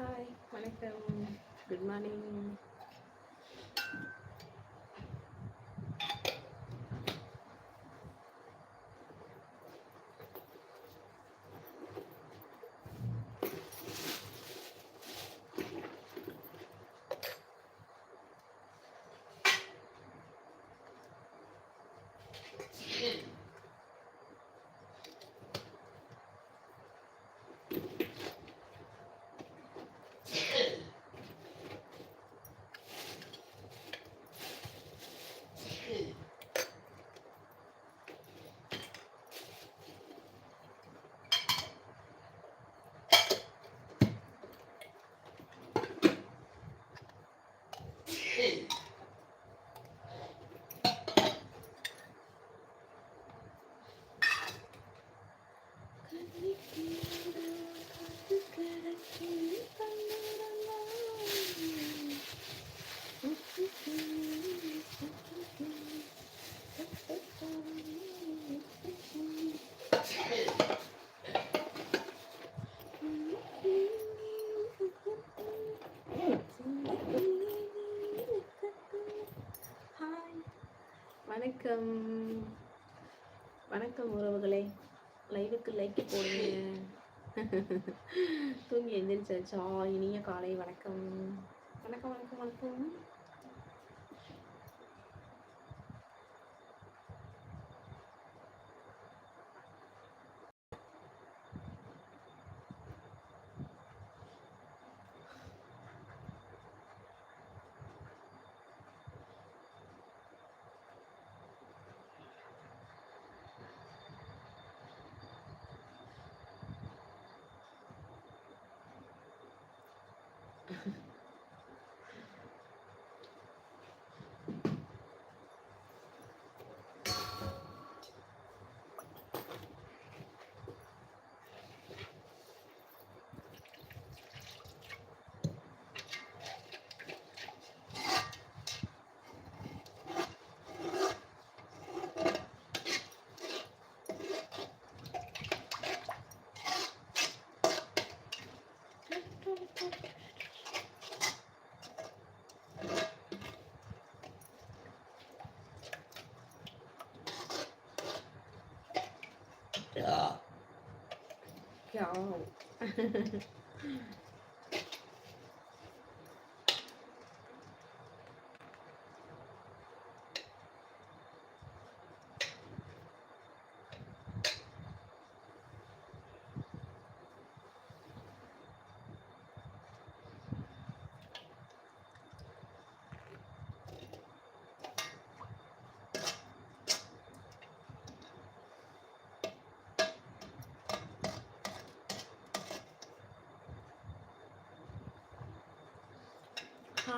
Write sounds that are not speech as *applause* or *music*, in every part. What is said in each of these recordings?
Hi, Hanukkah. Good morning. *laughs* தூங்கி எழுந்திரிச்சாச்சா இனிய காலை வணக்கம். வணக்கம் வணக்கம் வணக்கம். 有啊呵呵呵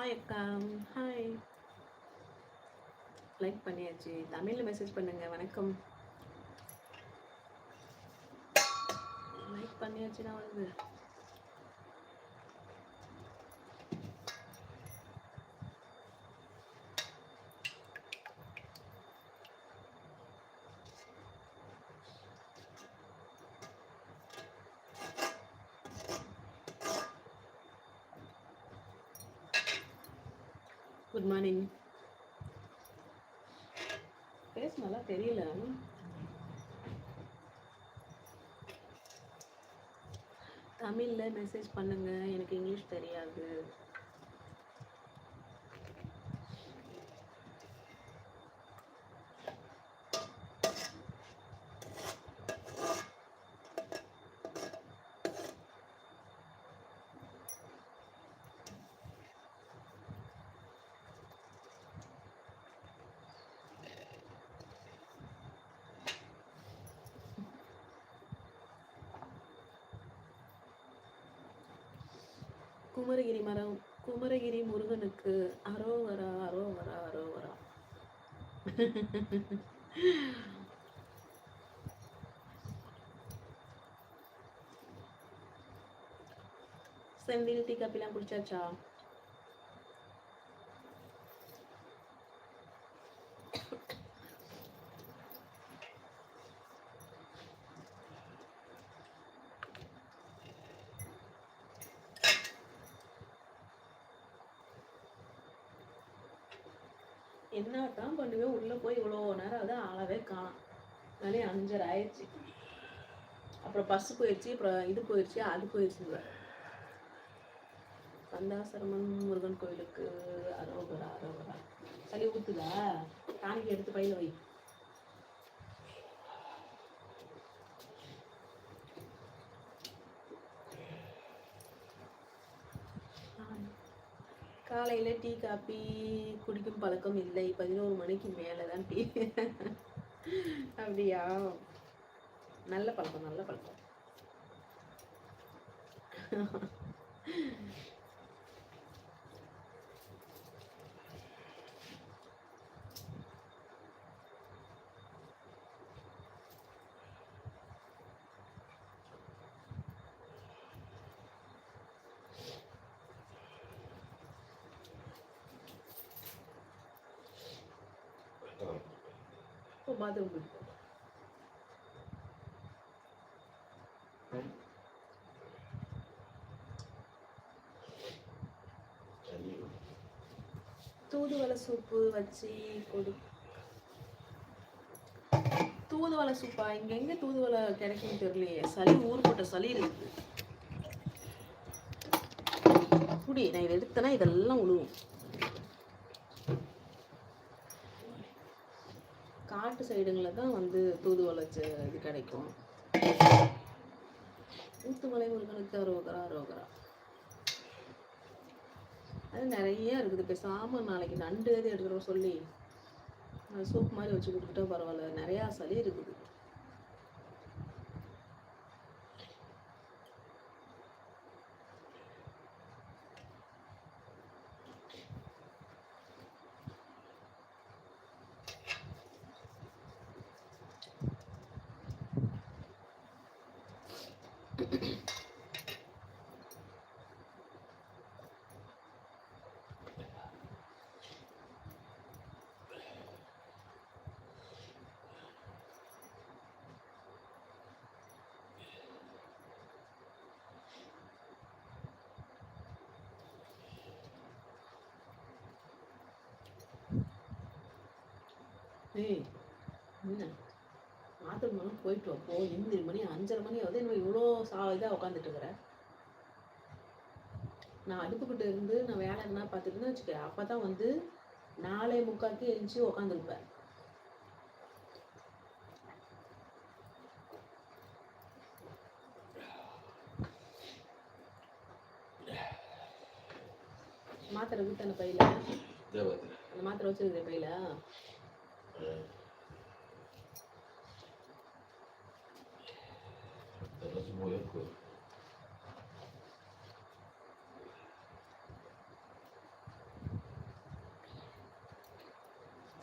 ஹாய் அக்கா ஹாய் லைக் பண்ணியாச்சு. தமிழில் மெசேஜ் பண்ணுங்க. வணக்கம். லைக் பண்ணியாச்சுன்னா வந்து. குட் மார்னிங் பேஸ் நல்லா தெரியல. தமிழில் மெசேஜ் பண்ணுங்க. எனக்கு இங்கிலீஷ் தெரியாது. குமரகிரி மரம் குமரகிரி முருகனுக்கு அரோவரா அரோவரா அரோவரா. செந்தில் டீ காப்பிலாம் குடிச்சாச்சா? என்ன தான் பண்ணுவேன்? உள்ளே போய் இவ்வளோ நேரம் அது ஆளவே காணும். மணி அஞ்சரை ஆயிடுச்சு. அப்புறம் பஸ் போயிடுச்சு அப்புறம் இது போயிடுச்சு அது போயிடுச்சு கந்தாசிரமன் முருகன் கோயிலுக்கு அரோகரா அரோகரா. சளி ஊத்துதா? டானிக்கு எடுத்து பையில வை. காலையில் டீ காப்பி குடிக்கும் பழக்கம் இல்லை. பதினோரு மணிக்கு மேலே தான் டீ. அப்படியா? நல்ல பழக்கம் நல்ல பழக்கம். இப்போ தூதுவளை சூப்பு வச்சு கொடு. தூதுவளை சூப்பா? இங்க எங்க தூதுவளை கிடைக்கும்னு தெரியலையே. சளி ஊர் போட்ட சளி இருக்குது குடி நான் இதை எடுத்தேன்னா இதெல்லாம் உழுவும் காட்டு சைடுங்களில் தான் வந்து தூதுவளை இது கிடைக்கும். ஊத்துமலை முருகனுக்கு அரோகரா அரோகரா. அது நிறைய இருக்குது. பேசாமல் நாளைக்கு நண்டு எது எடுக்கிறோம் சொல்லி அது சூப் மாதிரி வச்சு கொடுத்துட்டா பரவாயில்ல. நிறையா சளி இருக்குது. 嗯嗯 என்ன மாத்திரம் போயிட்டு வா. போ எந்திரி மணி அஞ்சரை மணி ஆகுது. என்ன இவ்வளோ சா இதாக உட்காந்துட்டு இருக்கிற நான் அடுப்புக்கிட்ட இருந்து நான் வேலை என்ன பார்த்துட்டுன்னு வச்சுக்க அப்போ தான் வந்து நாலே முக்காக்கு எழுந்துச்சி உட்காந்துருப்பேன் மாத்திரை அந்த பையில? அந்த மாத்திரை வச்சிருக்கிற பையில? Rozumuje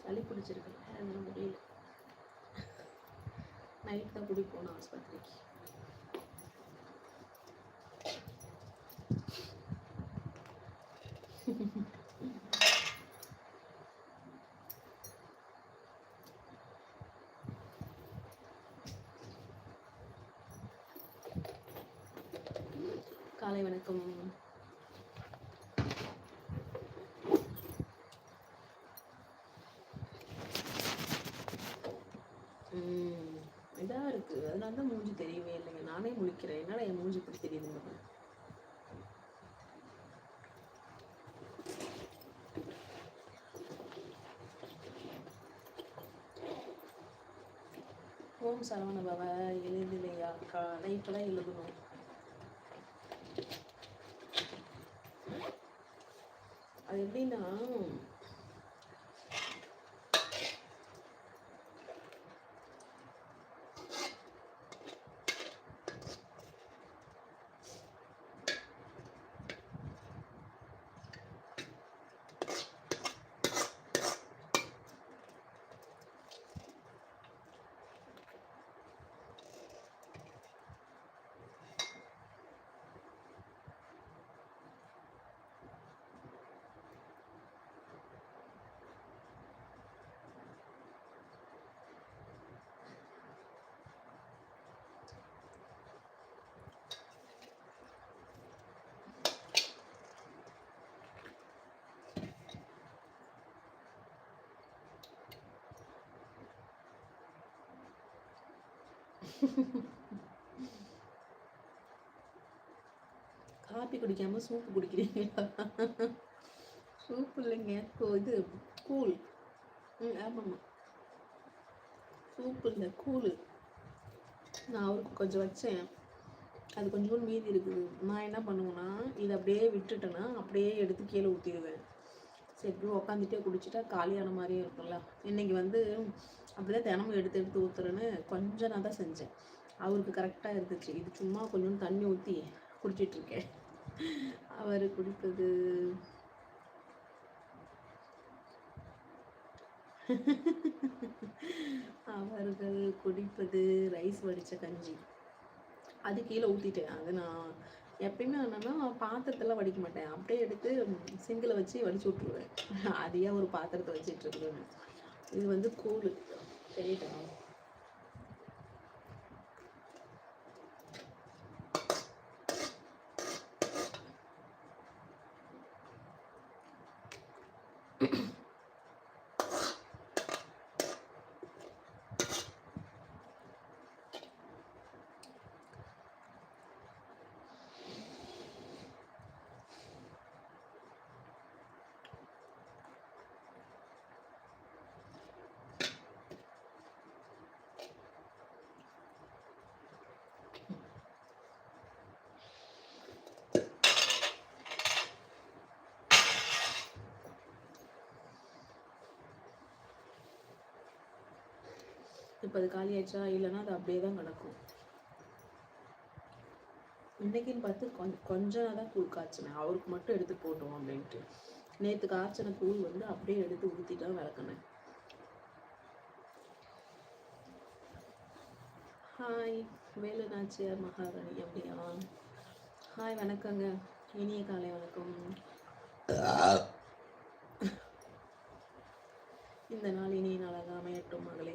சளி பிடிச்சிருக்கு எதுவும் முடியல. *laughs* நைட் தான் குடி போனோம் ஆஸ்பத்திரிக்கு காலை வணக்கம் ம் இதா இருக்கு அதனால தான் மூஞ்சி தெரியவே இல்லைங்க நானே முழிக்கிறேன் என்னடா என் மூஞ்சி இப்படி தெரியுதுங்க பாரு. ஓம் சரவண பவ எழுதிலையா கா நைட்டெல்லாம் எழுதணும். அது எப்படின்னா காப்பி குடிக்காம சூப்பு குடிக்கிறீங்களா? சூப் இல்லைங்க. கோ- இது கூழ். ம் ஆமாம்மா. சூப்பு இல்லை கூழ். நான் அவருக்கு கொஞ்சம் வச்சேன். அது கொஞ்சோண்டு மீதி இருக்குது. நான் என்ன பண்ணுவேன்னா இதை அப்படியே விட்டுட்டேன்னா அப்படியே எடுத்து கீழே ஊற்றிடுவேன் சரி இப்படி உக்காந்துட்டே குடிச்சிட்டா காலியான மாதிரியே இருக்கும்ல. இன்னைக்கு வந்து அப்படியே தினமும் எடுத்து எடுத்து ஊற்றுறேன்னு கொஞ்சம் நான் தான் செஞ்சேன். அவருக்கு கரெக்டாக இருந்துச்சு. இது சும்மா கொஞ்சம் தண்ணி ஊற்றி குடிச்சிட்டு இருக்கேன். அவர் குடிப்பது. அவர்கள் குடிப்பது ரைஸ் வடித்த கஞ்சி. அது கீழே ஊற்றிட்டேன் அது நான் எப்பயுமே என்னன்னா பாத்திரத்தெல்லாம் வடிக்க மாட்டேன். அப்படியே எடுத்து சிங்கில் வச்சு வடிச்சு விட்ருவேன் அதையே ஒரு பாத்திரத்தை வச்சுட்டு இருக்கேன் இது வந்து கூழ். தெரியட்டா இப்போ அது காலி ஆயிடுச்சா இல்லைன்னா அது அப்படியே தான் கிடக்கும். இன்னைக்குன்னு பார்த்து கொஞ்ச கொஞ்ச நேரம் தான் கூழ் காய்ச்சினேன். அவருக்கு மட்டும் எடுத்து போட்டோம் அப்படின்ட்டு. நேற்று காய்ச்சின கூழ் வந்து அப்படியே எடுத்து ஊற்றி தான் விளக்குனேன். ஹாய் வேலு நாச்சியார் மகாராணி அப்படியா? ஹாய் வணக்கங்க. இனிய காலை வணக்கம். இந்த நாள் இனிய நாளாக அமையட்டும் மகளே.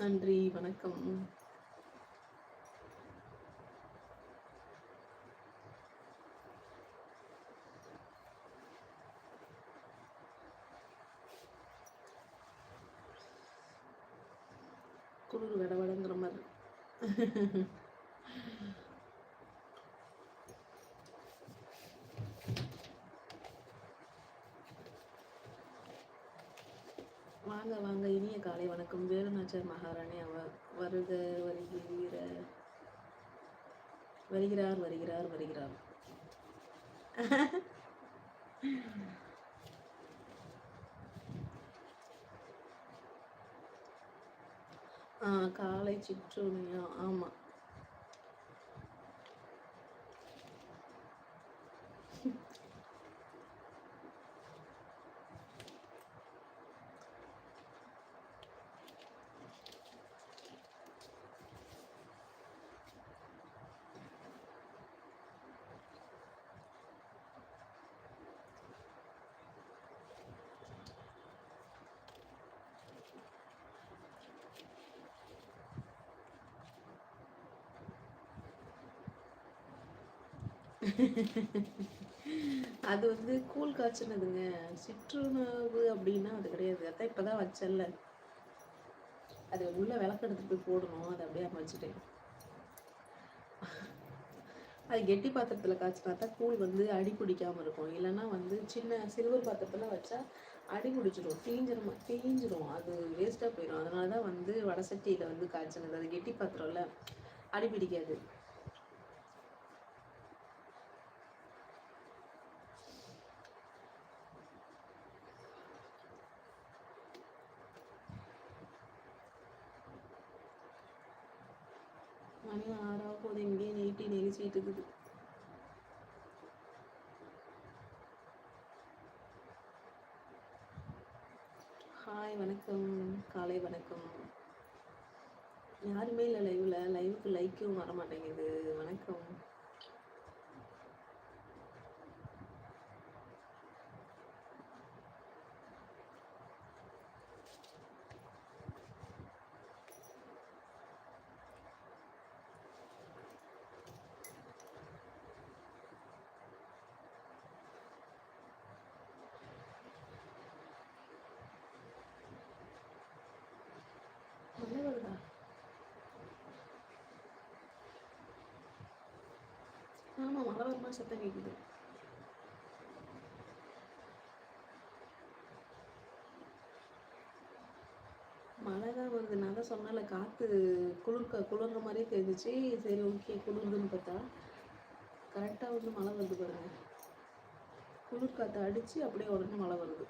நன்றி வணக்கம். குளிர் வட மாதிரி வாங்க வாங்க இனிய காலை வணக்கம் மகாராணி அவ வருக வருகிற வருகிறார் வருகிறார் வருகிறார். காலை சிற்றுணியா ஆமா. அது வந்து கூழ் காய்ச்சினதுங்க. சிற்றுணவு அப்படின்னா அது கிடையாது. அதான் இப்பதான் வச்சேன்ல. அது உள்ள விளக்கு எடுத்துட்டு போய் போடணும். அதை அப்படியே வச்சுட்டேன். அது கெட்டி பாத்திரத்துல காய்ச்சினா தான் கூழ் வந்து அடி பிடிக்காம இருக்கும். இல்லைன்னா வந்து சின்ன சில்வர் பாத்திரத்துல வச்சா அடி பிடிச்சிடும் தீஞ்சிரும் தீஞ்சிரும். அது வேஸ்ட்டாக போயிடும் அதனால தான் வந்து வடசட்டியில் வந்து காய்ச்சினது. அது கெட்டி பாத்திரம்ல. அடி பிடிக்காது. நெய்ட்டி இருக்குது. ஹாய் வணக்கம். காலை வணக்கம். யாருமே இல்லை லைவ்ல லைவுக்கு லைக்கும் வர மாட்டேங்குது வணக்கம். ஆமாம் மழை வருமா சத்தம் கேட்குது மழை தான் வருது. நான் தான் சொன்னால காற்று குளிர்க்க குளிர்ற மாதிரியே தெரிஞ்சிச்சு. சரி ஓகே குளிருதுன்னு பார்த்தா கரெக்டாக வந்து மழை வருது பாருங்கள் குளிர் காற்று அடித்து அப்படியே உடனே மழை வருது.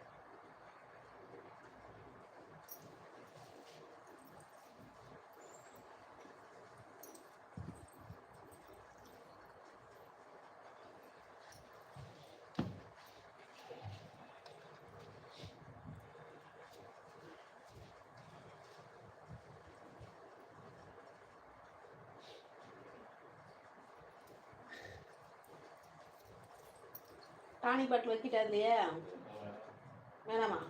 டானிக் பாட்டில் வைக்கிட்டா இல்லையே? வேணாமா?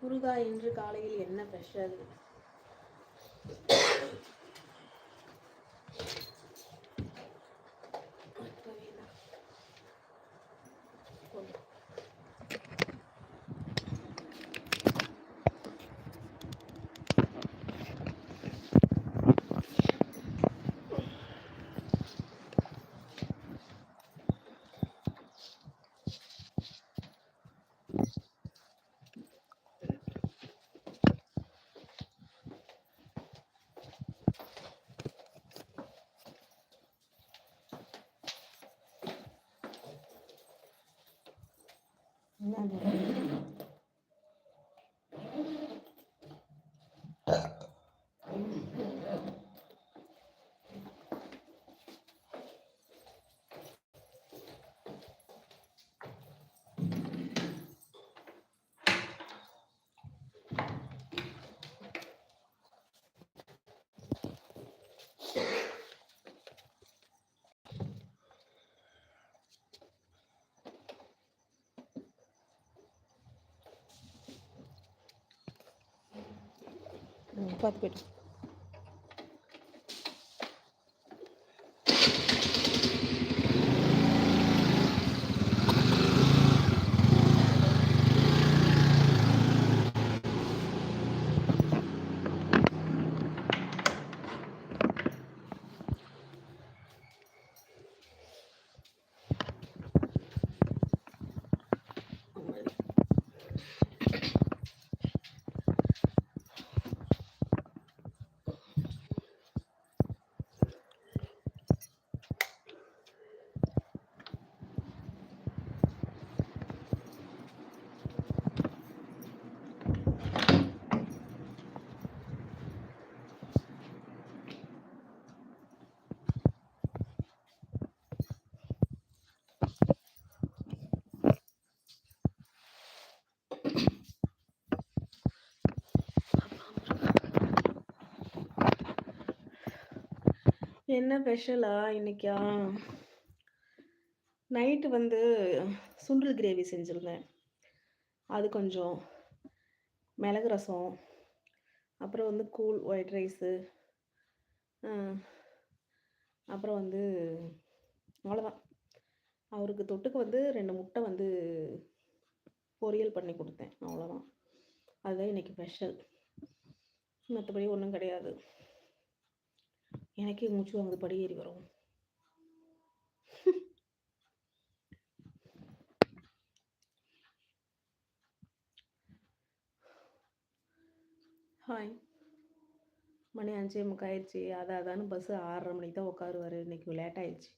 முருகா இன்று காலையில் என்ன ஸ்பெஷல் பார்த்து போய்ட்டு என்ன ஸ்பெஷலா இன்னைக்கா? நைட்டு வந்து சுண்டல் கிரேவி செஞ்சுருந்தேன். அது கொஞ்சம் மிளகு ரசம் அப்புறம் வந்து கூல் ஒயிட் ரைஸு அப்புறம் வந்து அவ்வளோதான் அவருக்கு தொட்டுக்க வந்து ரெண்டு முட்டை வந்து பொரியல் பண்ணி கொடுத்தேன். அவ்வளோதான் அதுதான் இன்னைக்கு ஸ்பெஷல் மற்றபடி ஒன்றும் கிடையாது. எனக்கே மூச்சு வாங்குது படி ஏறி வரும் ஹாய் மணி அஞ்சே முக்காயிருச்சு அதான் அதான்னு பஸ்ஸு ஆறரை மணிக்கு தான் உட்காருவார் இன்னைக்கு லேட் ஆயிடுச்சு.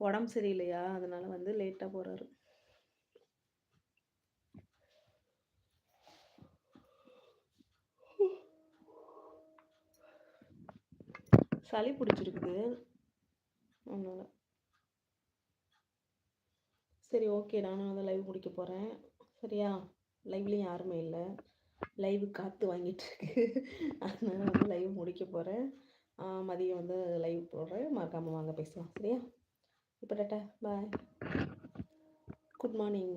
உடம்பு சரியில்லையா? அதனால வந்து லேட்டாக போகிறாரு சளி பிடிச்சிருக்குது. அதனால். சரி ஓகே நானும் வந்து லைவ் முடிக்க போகிறேன் சரியா? லைவ்லேயும் யாருமே இல்லை. லைவ் காற்று வாங்கிட்டுருக்கு அதனால் வந்து லைவ் முடிக்க போகிறேன் மதியம் வந்து லைவ் போடுறேன். மறக்காமல் வாங்க பேசலாம். சரியா? இப்போ டேட்டா பாய் குட் மார்னிங்